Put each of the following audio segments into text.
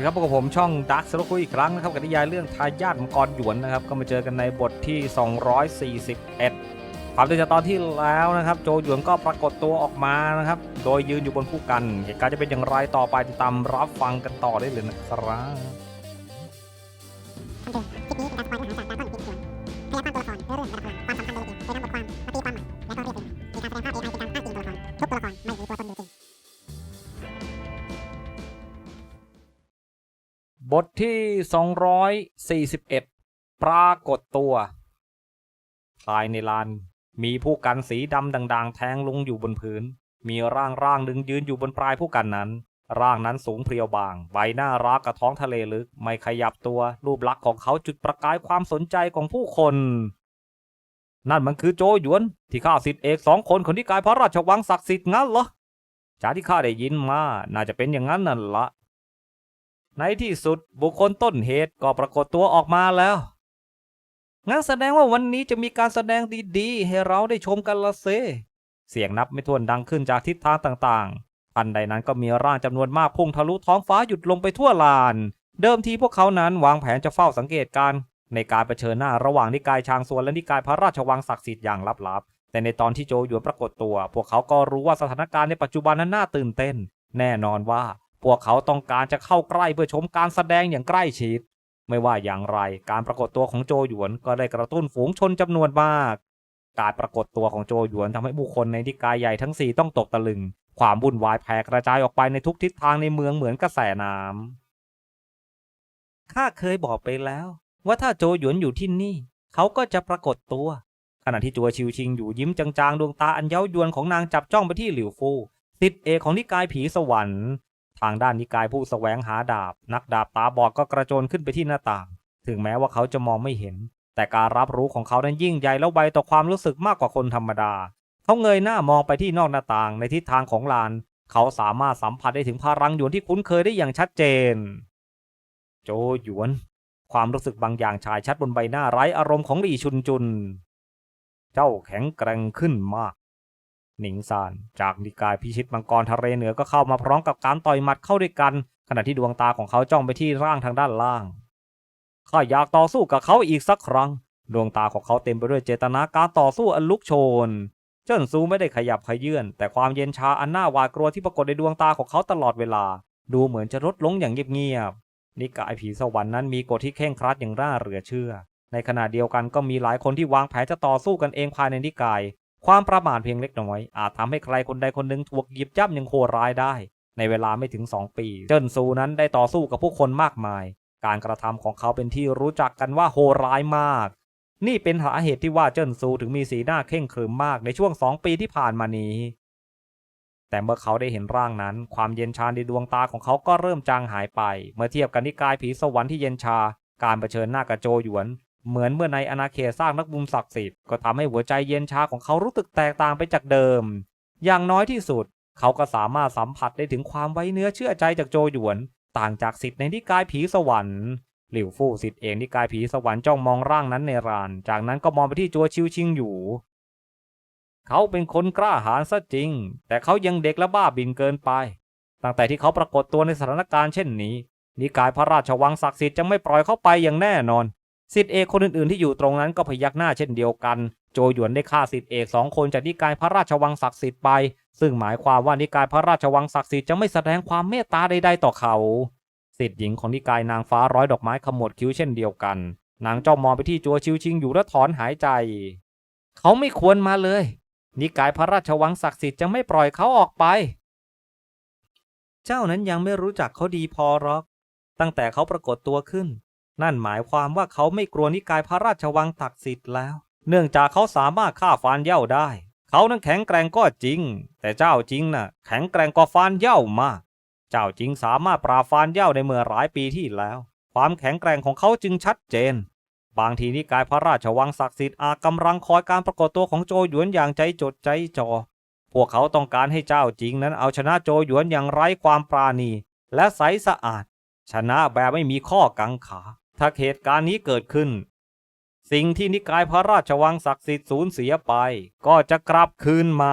วัสดีครับพบกับผมช่องดักสโลคุยอีกครั้งนะครับกับนิยายเรื่องทายาทมังกรหยวนนะครับ ก็มาเจอกันในบทที่ 241ความเดิจากตอนที่แล้วนะครับ โจหยวนก็ปรากฏตัวออกมานะครับ โดยยืนอยู่บนผู้กัน เหตุการณ์จะเป็นอย่างไรต่อไปติดตามรับฟังกันต่อได้เลยนะครับ บทที่ 241 ปรากฏตัว ภายในลาน มีผู้กันสีดำด่าง ๆ แทงลงอยู่บนพื้น มีร่างร่างหนึ่งยืนอยู่บนปลายผู้กันนั้น ร่างนั้นสูงเพรียวบาง ใบหน้ารักกับท้องทะเลลึก ไม่ขยับตัว รูปลักษณ์ของเขาจุดประกายความสนใจของผู้คน นั่นมันคือโจหยวน ที่ข้าสิทธิเอกสองคนคนที่กายพระราชวังศักดิ์สิทธิ์งั้นเหรอจากที่ข้าได้ยินมา น่าจะเป็นอย่างนั้นนั่นละ ในที่สุดบุคคลต้นเหตุก็ปรากฏตัวออกมาแล้ว งั้นแสดงว่าวันนี้จะมีการแสดงดีๆ ให้เราได้ชมกันละเซ เสียงนับไม่ถ้วนดังขึ้นจากทิศทางต่างๆทันใดนั้นก็มีร่างจำนวนมากพุ่งทะลุท้องฟ้าหยุดลงไปทั่วลาน เดิมทีพวกเขานั้นวางแผนจะเฝ้าสังเกตการณ์ในการเผชิญหน้าระหว่างนิกายชางซวนและนิกายพระราชวังศักดิ์สิทธิ์อย่างลับๆ แต่ในตอนที่โจหยวนปรากฏตัว พวกเขาก็รู้ว่าสถานการณ์ในปัจจุบันนั้นน่าตื่นเต้น แน่นอนว่า พวกเขาต้องการจะเข้าใกล้เพื่อชมการแสดงอย่างใกล้ชิด ไม่ว่าอย่างไรการปรากฏตัวของโจหยวนก็ได้กระตุ้นฝูงชนจำนวนมาก การปรากฏตัวของโจหยวนทำให้ผู้คนในนิกายใหญ่ทั้งสี่ต้องตกตะลึง ความวุ่นวายแผ่กระจายออกไปในทุกทิศทางในเมืองเหมือนกระแสน้ำข้าเคยบอกไปแล้ว ว่าถ้าโจหยวนอยู่ที่นี่ เขาก็จะปรากฏตัว ขณะที่จัวชิวชิงอยู่ยิ้มจางๆ ดวงตาอันเย้ายวนของนางจับจ้องไปที่หลิวฟูสิทธิเอกของนิกายผีสวรรค์ ทางด้านนิกายผู้แสวงหาดาบ นักดาบตาบอดก็กระโจนขึ้นไปที่หน้าต่าง ถึงแม้ว่าเขาจะมองไม่เห็น แต่การรับรู้ของเขานั้นยิ่งใหญ่แล้วไวต่อความรู้สึกมากกว่าคนธรรมดา เขาเงยหน้ามองไปที่นอกหน้าต่างในทิศทางของลาน เขาสามารถสัมผัสได้ถึงพลังหยวนที่คุ้นเคยได้อย่างชัดเจน โจหยวน ความรู้สึกบางอย่างฉายชัดบนใบหน้าไร้อารมณ์ของหลี่ชุนจุน เจ้าแข็งแกร่งขึ้นมาก หนิงซาน จากนิกายพิชิตมังกรทะเลเหนือก็เข้ามาพร้อมกับการต่อยหมัดเข้าด้วยกัน ขณะที่ดวงตาของเขาจ้องไปที่ร่างทางด้านล่างข้าอยากต่อสู้กับเขาอีกสักครั้ง ดวงตาของเขาเต็มไปด้วยเจตนาการต่อสู้อันลุกโชน เจิ้นซูไม่ได้ขยับขยื่นแต่ความเย็นชาอันน่าหวาดกลัวที่ปรากฏในดวงตาของเขาตลอดเวลา ดูเหมือนจะลดลงอย่างเงียบๆนิกายผีสวรรค์นั้นมีกฎที่เคร่งครัดอย่างน่าเหลือเชื่อ ในขณะเดียวกันก็มีหลายคนที่วางแผนจะต่อสู้กันเองภายในนิกาย ความประมาทเพียงเล็กน้อย อาจทำให้ใครคนใดคนหนึ่งถูกหยิบย่ำอย่างโหดร้ายได้ ในเวลาไม่ถึง 2 ปี เจิ้นซูนั้นได้ต่อสู้กับผู้คนมากมาย การกระทำของเขาเป็นที่รู้จักกันว่าโหดร้ายมาก นี่เป็นสาเหตุที่ว่าเจิ้นซูถึงมีสีหน้าเข่งขรึมมากในช่วงสองปีที่ผ่านมานี้ แต่เมื่อเขาได้เห็นร่างนั้น ความเย็นชาในดวงตาของเขาก็เริ่มจางหายไป เมื่อเทียบกันที่กายผีสวรรค์ที่เย็นชา การเผชิญหน้ากับโจหยวน เหมือนเมื่อในอาณาเขตสร้างนักบุญศักดิ์สิทธิ์ก็ทำให้หัวใจเย็นชาของเขารู้สึกแตกต่างไปจากเดิม อย่างน้อยที่สุด เขาก็สามารถสัมผัสได้ถึงความไว้เนื้อเชื่อใจจากโจหยวน ต่างจากสิทธิ์ในนิกายผีสวรรค์หลิวฟู่สิทธิ์เองนิกายผีสวรรค์จ้องมองร่างนั้นในราน จากนั้นก็มองไปที่จัวชิวชิงอยู่ เขาเป็นคนกล้าหาญซะจริง แต่เขายังเด็กและบ้าบินเกินไป ตั้งแต่ที่เขาปรากฏตัวในสถานการณ์เช่นนี้ นิกายพระราชวังศักดิ์สิทธิ์จะไม่ปล่อยเขาไปอย่างแน่นอน สิทธิเอกคนอื่นๆที่อยู่ตรงนั้นก็พยักหน้าเช่นเดียวกัน โจหยวนได้ฆ่าสิทธิเอกสองคนจากนิกายพระราชวังศักดิ์สิทธิ์ไป ซึ่งหมายความว่านิกายพระราชวังศักดิ์สิทธิ์จะไม่แสดงความเมตตาใดๆต่อเขาสิทธิหญิงของนิกายนางฟ้าร้อยดอกไม้ขมวดคิ้วเช่นเดียวกัน นางจ้องมองไปที่จัวชิวชิงอยู่และถอนหายใจ เขาไม่ควรมาเลย นิกายพระราชวังศักดิ์สิทธิ์จะไม่ปล่อยเขาออกไป เจ้านั้นยังไม่รู้จักเขาดีพอหรอก ตั้งแต่เขาปรากฏตัวขึ้น นั่นหมายความว่าเขาไม่กลัวนิกายพระราชวังศักดิ์สิทธิ์แล้ว เนื่องจากเขาสามารถฆ่าฟานเย้าได้ เขานั้นแข็งแกร่งก็จริง แต่เจ้าจริงน่ะ แข็งแกร่งกว่าฟานเย้ามาก เจ้าจริงสามารถปราบฟานเย้าในเมื่อหลายปีที่แล้ว ความแข็งแกร่งของเขาจึงชัดเจน บางทีนิกายพระราชวังศักดิ์สิทธิ์อาจกำลังคอยการปรากฏตัวของโจหยวนอย่างใจจดใจจ่อพวกเขาต้องการให้เจ้าจริงนั้นเอาชนะโจหยวนอย่างไร้ความปราณี และใสสะอาด ชนะแบบไม่มีข้อกังขา ถ้าเหตุการณ์นี้เกิดขึ้น สิ่งที่นิกายพระราชวังศักดิ์สิทธิ์สูญเสียไป ก็จะกลับคืนมา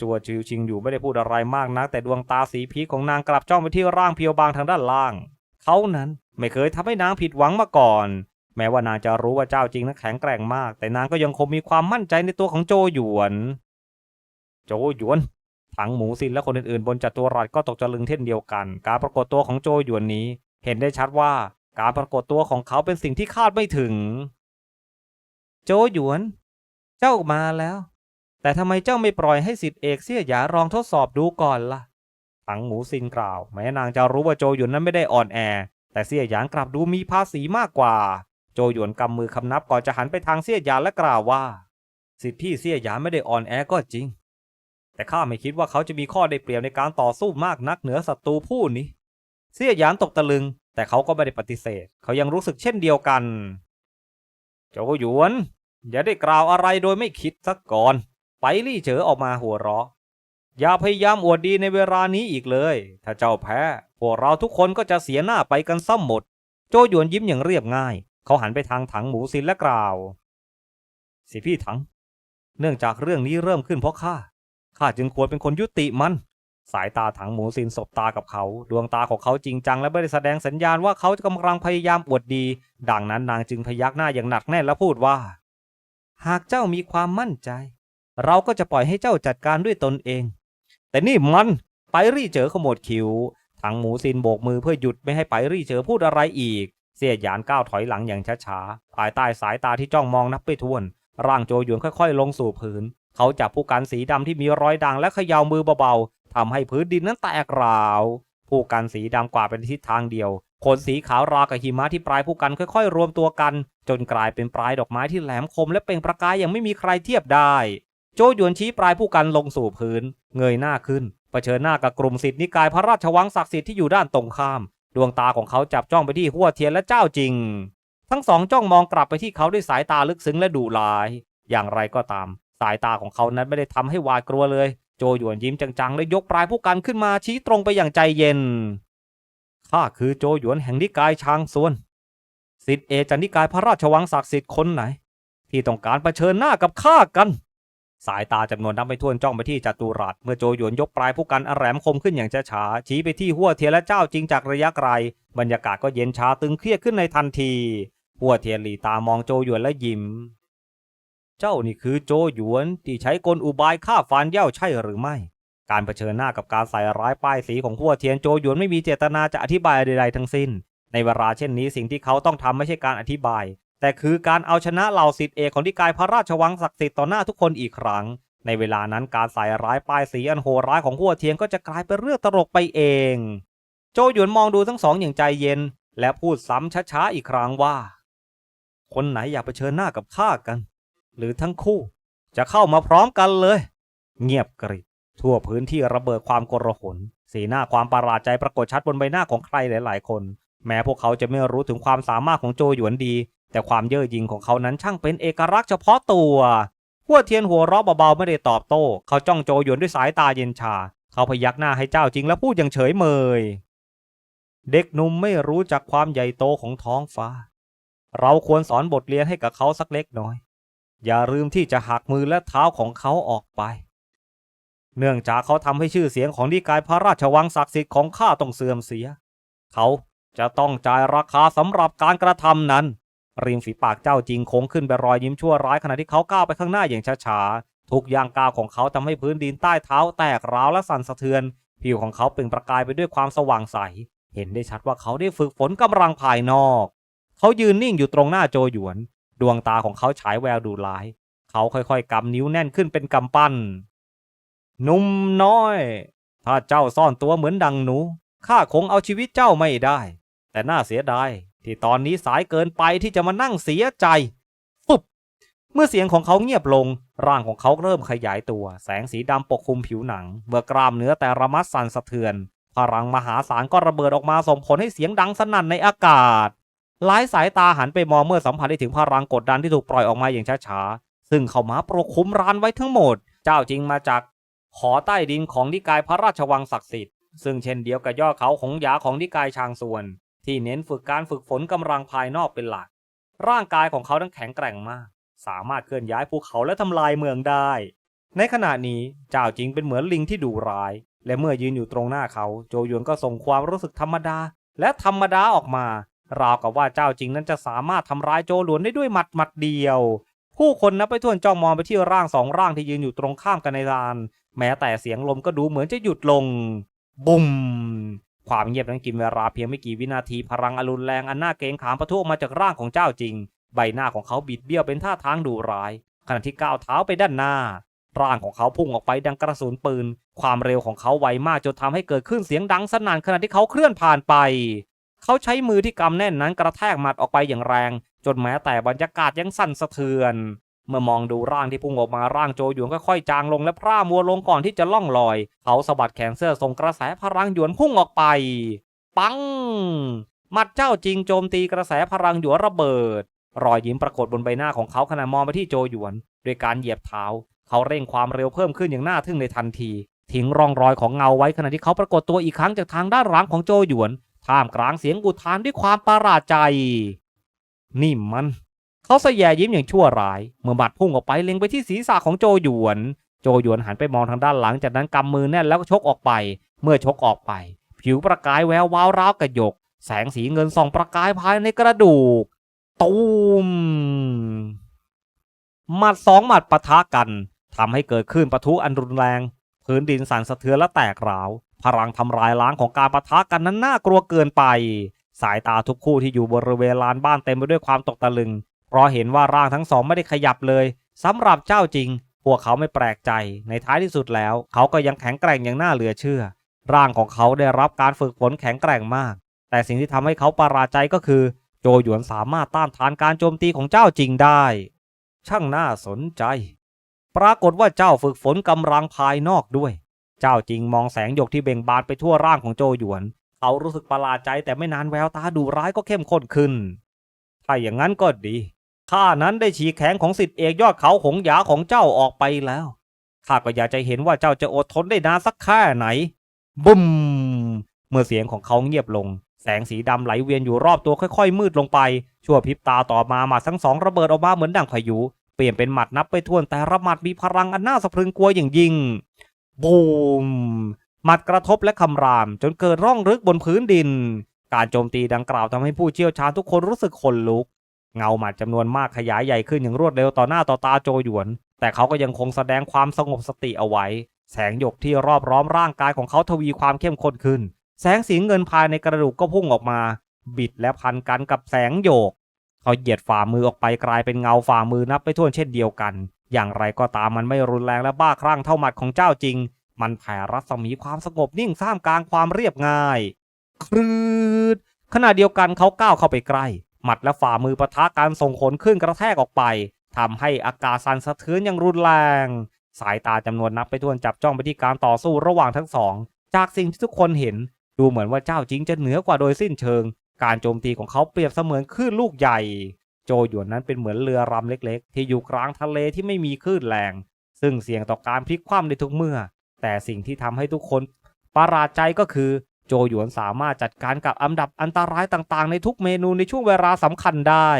จัวชิวชิงอยู่ไม่ได้พูดอะไรมากนัก แต่ดวงตาสีพีของนางกลับจ้องไปที่ร่างเพียวบางทางด้านล่าง เขานั้นไม่เคยทำให้นางผิดหวังมาก่อน แม้ว่านางจะรู้ว่าเจ้าจริงนั้นแข็งแกร่งมาก แต่นางก็ยังคงมีความมั่นใจในตัวของโจหยวน โจหยวนถังหมูซินและคนอื่นๆ บนจัตุรัสก็ตกตะลึงเช่นเดียวกัน การปรากฏตัวของโจหยวนนี้ เห็นได้ชัดว่า การปรากฏตัวของเขาเป็นสิ่งที่คาดไม่ถึง โจหยวน เจ้ามาแล้ว แต่ทำไมเจ้าไม่ปล่อยให้สิทธิเอกเสี่ยหยารองทดสอบดูก่อนล่ะถังหมูซินกล่าว แม้นางจะรู้ว่าโจหยวนนั้นไม่ได้อ่อนแอ แต่เสี่ยหยานกลับดูมีภาษีมากกว่า โจหยวนกำมือคำนับก่อนจะหันไปทางเสี่ยหยานและกล่าวว่า สิทธิพี่เสี่ยหยานไม่ได้อ่อนแอก็จริง แต่ข้าไม่คิดว่าเขาจะมีข้อได้เปรียบในการต่อสู้มากนักเหนือศัตรูผู้นี้ เสี่ยหยานตกตะลึง แต่เขาก็ไม่ได้ปฏิเสธ เขายังรู้สึกเช่นเดียวกันโจหยวน อย่าได้กล่าวอะไรโดยไม่คิดสักก่อน ไปลี่เฉอออกมาหัวเราะ อย่าพยายามอวดดีในเวลานี้อีกเลย ถ้าเจ้าแพ้ พวกเราทุกคนก็จะเสียหน้าไปกันซ้ำหมด โจหยวนยิ้มอย่างเรียบง่าย เขาหันไปทางถังหมูซินและกล่าว สิพี่ถัง เนื่องจากเรื่องนี้เริ่มขึ้นเพราะข้า ข้าจึงควรเป็นคนยุติมัน สายตาถังหมูซินสบตากับเขา ดวงตาของเขาจริงจังและไม่ได้แสดงสัญญาณว่าเขากำลังพยายามอวดดี ดังนั้นนางจึงพยักหน้าอย่างหนักแน่นและพูดว่า หากเจ้ามีความมั่นใจ เราก็จะปล่อยให้เจ้าจัดการด้วยตนเอง แต่นี่มันไปรี่เจอขโมดคิวถังหมูซินโบกมือเพื่อหยุดไม่ให้ไปรี่เจอพูดอะไรอีก เสียหยานก้าวถอยหลังอย่างช้าๆภายใต้สายตาที่จ้องมองนับไปทวนร่างโจหยวนค่อย ๆ ลงสู่พื้น เขาจับผู้กันสีดำที่มีรอยด่างและเขย่ามือเบาๆทำให้พื้นดินนั้นแตกราว ผู้กันสีดำกว่าดเป็นทิศทางเดียวขนสีขาวรากับหิมะที่ปลายผู้กันค่อยๆ รวมตัวกัน จนกลายเป็นปลายดอกไม้ที่แหลมคมและเปล่งประกายอย่างไม่มีใครเทียบได้ โจหยวนชี้ปลายผู้กันลงสู่พื้น เงยหน้าขึ้นเผชิญหน้ากับกลุ่มสิทธินิกายพระราชวังศักดิ์สิทธิ์ที่อยู่ด้านตรงข้าม ดวงตาของเขาจับจ้องไปที่หัวเทียนและเจ้าจริง ทั้งสองจ้องมองกลับไปที่เขาด้วยสายตาลึกซึ้งและดุร้าย อย่างไรก็ตาม สายตาของเขานั้นไม่ได้ทำให้หวาดกลัวเลย โจหยวนยิ้มจังๆและยกปลายผู้กันขึ้นมาชี้ตรงไปอย่างใจเย็นข้าคือโจหยวนแห่งนิกายชางซวนสิทธิเอจากนิกายพระราชวังศักดิ์สิทธิ์คนไหน ที่ต้องการเผชิญหน้ากับข้ากัน สายตาจำนวนนับไม่ถ้วนจ้องไปที่จัตุรัสเมื่อโจหยวนยกปลายผู้กันอแหลมคมขึ้นอย่างช้าๆชี้ไปที่หัวเทียและเจ้าจริงจากระยะไกล บรรยากาศก็เย็นชาตึงเครียดขึ้นในทันทีหัวเทียนหลีตามองโจหยวนและยิ้ม เจ้านี่คือโจหยวนที่ใช้กลอุบายฆ่าฟานเย่าใช่หรือไม่ การเผชิญหน้ากับการใส่ร้ายป้ายสีของหัวเทียนโจหยวนไม่มีเจตนาจะอธิบายใดๆทั้งสิ้น ในเวลาเช่นนี้สิ่งที่เขาต้องทำไม่ใช่การอธิบาย แต่คือการเอาชนะเหล่าสิทธิเอกของนิกายพระราชวังศักดิ์สิทธิ์ต่อหน้าทุกคนอีกครั้ง ในเวลานั้นการใส่ร้ายป้ายสีอันโหดร้ายของหัวเทียนก็จะกลายเป็นเรื่องตลกไปเอง โจหยวนมองดูทั้งสองอย่างใจเย็น และพูดซ้ำช้าๆอีกครั้งว่า คนไหนอยากเผชิญหน้ากับข้ากัน หรือทั้งคู่ จะเข้ามาพร้อมกันเลย เงียบกริบทั่วพื้นที่ระเบิดความโกรหน สีหน้าความประหลาดใจปรากฏชัดบนใบหน้าของใครหลาย ๆ คน แม้พวกเขาจะไม่รู้ถึงความสามารถของโจหยวนดี แต่ความเย่อหยิ่งของเขานั้นช่างเป็นเอกลักษณ์เฉพาะตัวหัวเทียนหัวเราะเบาๆไม่ได้ตอบโต้ เขาจ้องโจหยวนด้วยสายตาเย็นชา เขาพยักหน้าให้เจ้าจริงและพูดอย่างเฉยเมย เด็กหนุ่มไม่รู้จักความใหญ่โตของท้องฟ้า เราควรสอนบทเรียนให้กับเขาสักเล็กน้อย อย่าลืมที่จะหักมือและเท้าของเขาออกไป เนื่องจากเขาทำให้ชื่อเสียงของนิกายพระราชวังศักดิ์สิทธิ์ของข้าต้องเสื่อมเสีย เขาจะต้องจ่ายราคาสำหรับการกระทำนั้น ริมฝีปากเจ้าจริงคงขึ้นไปรอยยิ้มชั่วร้ายขณะที่เขาก้าวไปข้างหน้าอย่างช้าๆ ทุกย่างก้าวของเขาทำให้พื้นดินใต้เท้าแตกร้าวและสั่นสะเทือน ผิวของเขาเปล่งประกายไปด้วยความสว่างใส เห็นได้ชัดว่าเขาได้ฝึกฝนกำลังภายนอก เขายืนนิ่งอยู่ตรงหน้าโจหยวน ดวงตาของเขาฉายแววดูร้าย เขาค่อยๆกำนิ้วแน่นขึ้นเป็นกำปั้นหนุ่มน้อย ถ้าเจ้าซ่อนตัวเหมือนดังหนู ข้าคงเอาชีวิตเจ้าไม่ได้ แต่น่าเสียดาย ที่ตอนนี้สายเกินไปที่จะมานั่งเสียใจฟุบเมื่อเสียงของเขาเงียบลง ร่างของเขาเริ่มขยายตัว แสงสีดำปกคลุมผิวหนัง เมื่อกรามเนื้อแต่ระมัดสั่นสะเทือน พลังมหาศาลก็ระเบิดออกมาส่งผลให้เสียงดังสนั่นในอากาศ หลายสายตาหันไปมองเมื่อสัมผัสได้ถึงพลังกดดันที่ถูกปล่อยออกมาอย่างช้าๆ ซึ่งเขามาปกคุมร้านไว้ทั้งหมด เจ้าจริงมาจากหอใต้ดินของนิกายพระราชวังศักดิ์สิทธิ์ ซึ่งเช่นเดียวกับยอดเขาของหยาของนิกายชางส่วน ที่เน้นฝึกการฝึกฝนกำลังภายนอกเป็นหลัก ร่างกายของเขานั้นแข็งแกร่งมาก สามารถเคลื่อนย้ายภูเขาและทำลายเมืองได้ ในขณะนี้เจ้าจริงเป็นเหมือนลิงที่ดุร้าย และเมื่อยืนอยู่ตรงหน้าเขาโจยวนก็ส่งความรู้สึกธรรมดา และธรรมดาออกมา ราวกับว่าเจ้าจริงนั้นจะสามารถทำร้ายโจหลวนได้ด้วยหมัดหมัดเดียว ผู้คนนับไปทั่วจ้องมองไปที่ร่างสองร่างที่ยืนอยู่ตรงข้ามกันในลาน แม้แต่เสียงลมก็ดูเหมือนจะหยุดลง บุ้มความเงียบนั้นกินเวลาเพียงไม่กี่วินาทีพลังอรุณแรงอันน่าเกรงขามปะทุออกมาจากร่างของเจ้าจริง ใบหน้าของเขาบิดเบี้ยวเป็นท่าทางดุร้าย ขณะที่ก้าวเท้าไปด้านหน้า ร่างของเขาพุ่งออกไปดังกระสุนปืน ความเร็วของเขาไวมากจนทำให้เกิดขึ้นเสียงดังสนั่นขณะที่เขาเคลื่อนผ่านไป เขาใช้มือที่กำแน่นนั้นกระแทกหมัดออกไปอย่างแรง จนแม้แต่บรรยากาศยังสั่นสะเทือน เมื่อมองดูร่างที่พุ่งออกมาร่างโจหยวนก็ค่อยจางลงและพร่ามัวลงก่อนที่จะล่องลอย เขาสะบัดแขนเสื้อส่งกระแสพลังหยวนพุ่งออกไป ปังหมัดเจ้าจริงโจมตีกระแสพลังหยวนระเบิด รอยยิ้มปรากฏบนใบหน้าของเขาขณะมองไปที่โจหยวนด้วยการเหยียบเท้า เขาเร่งความเร็วเพิ่มขึ้นอย่างน่าทึ่งในทันทีทิ้งร่องรอยของเงาไว้ขณะที่เขาปรากฏตัวอีกครั้งจากทางด้านหลังของโจหยวน ท่ามกลางเสียงอุทานด้วยความประหลาดใจ นี่มันเขาสแยยิ้มอย่างชั่วร้าย เมื่อบัดพุ่งออกไปเล็งไปที่ศีรษะของโจหยวน โจหยวนหันไปมองทางด้านหลังจากนั้นกำมือแน่นแล้วก็ชกออกไป เมื่อชกออกไป ผิวประกายแวววาวราวกระหยก แสงสีเงินส่องประกายภายในกระดูก ตูมหมัดสองหมัดปะทะกันทำให้เกิดขึ้นปะทุอันรุนแรง พื้นดินสั่นสะเทือนและแตกร้าว พลังทำลายล้างของการปะทะกันนั้นน่ากลัวเกินไป สายตาทุกคู่ที่อยู่บริเวณลานบ้านเต็มไปด้วยความตกตะลึง เพราะเห็นว่าร่างทั้งสองไม่ได้ขยับเลยสำหรับเจ้าจริง พวกเขาไม่แปลกใจ ในท้ายที่สุดแล้ว เขาก็ยังแข็งแกร่งอย่างน่าเหลือเชื่อ ร่างของเขาได้รับการฝึกฝนแข็งแกร่งมาก แต่สิ่งที่ทำให้เขาประหลาดใจก็คือ โจหยวนสามารถต้านทานการโจมตีของเจ้าจริงได้ ช่างน่าสนใจ ปรากฏว่าเจ้าฝึกฝนกำลังภายนอกด้วย เจ้าจริงมองแสงหยกที่เบ่งบานไปทั่วร่างของโจหยวน เขารู้สึกประหลาดใจแต่ไม่นานแววตาดูร้ายก็เข้มข้นขึ้น ถ้าอย่างนั้นก็ดี ข้านั้นได้ฉีกแขนของสิทธิเอกยอดเขาหงหยาของเจ้าออกไปแล้ว ข้าก็อยากจะเห็นว่าเจ้าจะอดทนได้นานสักแค่ไหน บุ้ม เมื่อเสียงของเขาเงียบลง แสงสีดำไหลเวียนอยู่รอบตัวค่อย ๆ มืดลงไป ชั่วพริบตาต่อมาหมัดทั้งสองระเบิดออกมาเหมือนดังพายุ เปลี่ยนเป็นหมัดนับไปทวนแต่ละหมัดมีพลังอันน่าสะพรึงกลัวอย่างยิ่ง บูมหมัดกระทบและคำราม จนเกิดร่องลึกบนพื้นดิน การโจมตีดังกล่าวทำให้ผู้เชี่ยวชาญทุกคนรู้สึกขนลุก เงาหมัดจำนวนมากขยายใหญ่ขึ้นอย่างรวดเร็วต่อหน้าต่อตาโจหยวน แต่เขาก็ยังคงแสดงความสงบสติเอาไว้ แสงหยกที่รอบร้อมร่างกายของเขาทวีความเข้มข้นขึ้น แสงสีเงินภายในกระดูกก็พุ่งออกมา บิดและพันกันกับแสงโยก เขาเหยียดฝ่ามือออกไปกลายเป็นเงาฝ่ามือนับไปทั่วเช่นเดียวกัน อย่างไรก็ตามมันไม่รุนแรงและบ้าคลั่งเท่าหมัดของเจ้าจริง มันแผ่รัศมีความสงบนิ่งท่ามกลางความเรียบง่าย ครืดขณะเดียวกันเขาก้าวเข้าไปใกล้ หมัดและฝ่ามือปะทะกันส่งขนขึ้นกระแทกออกไปทำให้อากาศสั่นสะเทือนอย่างรุนแรง สายตาจำนวนนับไปทั่วจับจ้องไปที่การต่อสู้ระหว่างทั้งสอง จากสิ่งที่ทุกคนเห็น ดูเหมือนว่าเจ้าจริงจะเหนือกว่าโดยสิ้นเชิง การโจมตีของเขาเปรียบเสมือนคลื่นลูกใหญ่ โจหยวนนั้นเป็นเหมือนเรือรำเล็กๆ ที่อยู่กลางทะเลที่ไม่มีคลื่นแรง ซึ่งเสี่ยงต่อการพลิกคว่ำในทุกเมื่อ แต่สิ่งที่ทำให้ทุกคนประหลาดใจก็คือ โจหยวนสามารถจัดการกับอันดับอันตรายต่างๆ ในทุกเมนูในช่วงเวลาสำคัญได้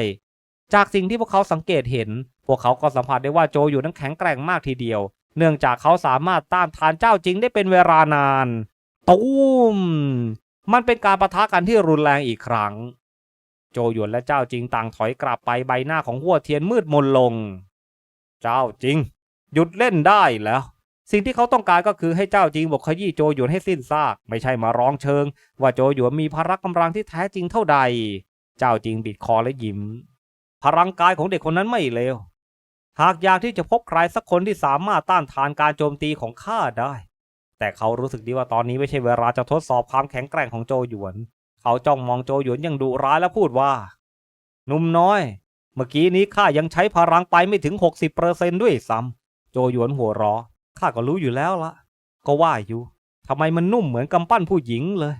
จากสิ่งที่พวกเขาสังเกตเห็น พวกเขาก็สัมผัสได้ว่าโจหยวนนั้นแข็งแกร่งมากทีเดียว เนื่องจากเขาสามารถต้านทานเจ้าจริงได้เป็นเวลานาน ตูมมันเป็นการประทะกันที่รุนแรงอีกครั้ง โจหยวนและเจ้าจริงต่างถอยกลับไปใบหน้าของหัวเทียนมืดมนลง เจ้าจริง หยุดเล่นได้แล้ว สิ่งที่เขาต้องการก็คือให้เจ้าจริงบกขยี้โจหยวนให้สิ้นซาก ไม่ใช่มาร้องเชิง ว่าโจหยวนมีพละกำลังที่แท้จริงเท่าใด เจ้าจริงบิดคอและยิ้ม พลังกายของเด็กคนนั้นไม่เลวหากอยากที่จะพบใครสักคนที่สามารถต้านทานการโจมตีของข้าได้ แต่เขารู้สึกดีว่าตอนนี้ไม่ใช่เวลาจะทดสอบความแข็งแกร่งของโจหยวน เขาจ้องมองโจหยวนอย่างดุร้ายและพูดว่า หนุ่มน้อย เมื่อกี้นี้ข้ายังใช้พลังไปไม่ถึง 60%ด้วยซ้ำโจหยวนหัวเราะข้าก็รู้อยู่แล้วละก็ว่าอยู่ทำไมมันนุ่มเหมือนกำปั้นผู้หญิงเลย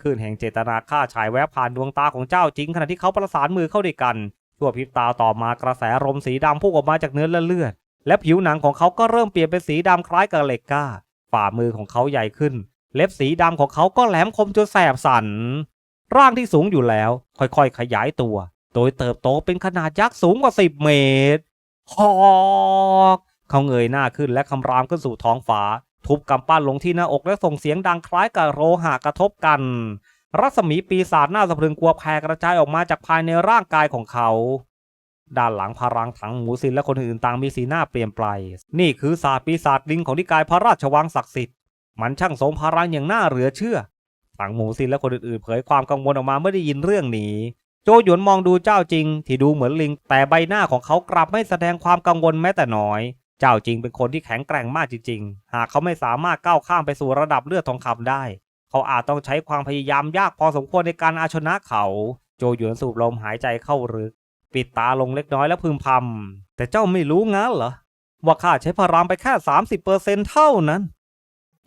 คืนแห่งเจตนาฆ่าฉายแวบผ่านดวงตาของเจ้าจริงขณะที่เขาประสานมือเข้าด้วยกันชั่วพริบตาต่อมากระแสลมสีดำพุ่งออกมาจากเนื้อและเลือด และผิวหนังของเขาก็เริ่มเปลี่ยนเป็นสีดำคล้ายกับเหล็กก้า ฝ่ามือของเขาใหญ่ขึ้น เล็บสีดำของเขาก็แหลมคมจนแสบสัน ร่างที่สูงอยู่แล้วค่อยๆ ขยายตัว โดยเติบโตเป็นขนาดยักษ์สูงกว่า 10 เมตร หอกเขาเงยหน้าขึ้นและคำรามขึ้นสู่ท้องฟ้า ทุบกำปั้นลงที่หน้าอกและส่งเสียงดังคล้ายกับโลหะกระทบกัน รัศมีปีศาจหน้าสะพรึงกลัวแผ่กระจายออกมาจากภายในร่างกายของเขา ด้านหลังพารังถังหมูสินและคนอื่นต่างมีสีหน้าเปลี่ยนไป นี่คือศาสตร์ปีศาจลิงของนิกายพระราชวังศักดิ์สิทธิ์ มันช่างทรงพลังอย่างน่าเหลือเชื่อ ถังหมูสินและคนอื่นๆเผยความกังวลออกมาเมื่อได้ยินเรื่องนี้ โจหยวนมองดูเจ้าจริง ที่ดูเหมือนลิง แต่ใบหน้าของเขากลับไม่แสดงความกังวลแม้แต่น้อย เจ้าจริงเป็นคนที่แข็งแกร่งมากจริงๆ หากเขาไม่สามารถก้าวข้ามไปสู่ระดับเลือดทองคำได้ เขาอาจต้องใช้ความพยายามยากพอสมควรในการเอาชนะเขา โจหยวนสูบลมหายใจเข้าลึกปิดตาลงเล็กน้อยแล้วพึมพำแต่เจ้าไม่รู้งั้นเหรอว่าข้าใช้พลังไปแค่ 30%เท่านั้น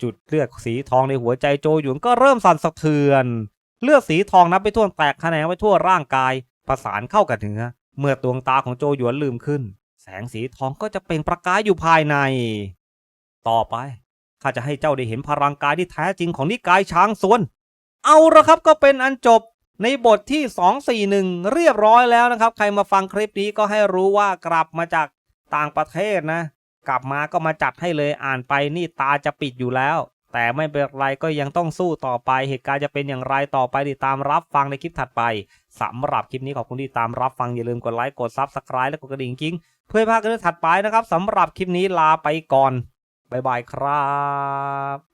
จุดเลือดสีทองในหัวใจโจหยวนก็เริ่มสั่นสะเทือน เลือดสีทองนับไปทั่วแตกแขนงไปทั่วร่างกายประสานเข้ากับเนื้อเมื่อดวงตาของโจหยวนลืมขึ้น แสงสีทองก็จะเปล่งประกายอยู่ภายใน ต่อไปข้าจะให้เจ้าได้เห็นพลังกายที่แท้จริงของนิกายช้างสวน เอาละครับก็เป็นอันจบในบทที่ 241 เรียบร้อยแล้วนะครับ ใครมาฟังคลิปนี้ก็ให้รู้ว่ากลับมาจากต่างประเทศนะ กลับมาก็มาจัดให้เลยอ่านไปนี่ตาจะปิดอยู่แล้ว แต่ไม่เป็นไรก็ยังต้องสู้ต่อไป เหตุการณ์จะเป็นอย่างไรต่อไปติดตามรับฟังในคลิปถัดไปสำหรับคลิปนี้ขอบคุณที่ตามรับฟังอย่าลืมกดไลค์กดซับสไคร b e และกดกระดิ่งกิ้งเพื่อพลาดกันถัดไปนะครับสำหรับคลิปนี้ลาไปก่อนบ๊ายบายครับ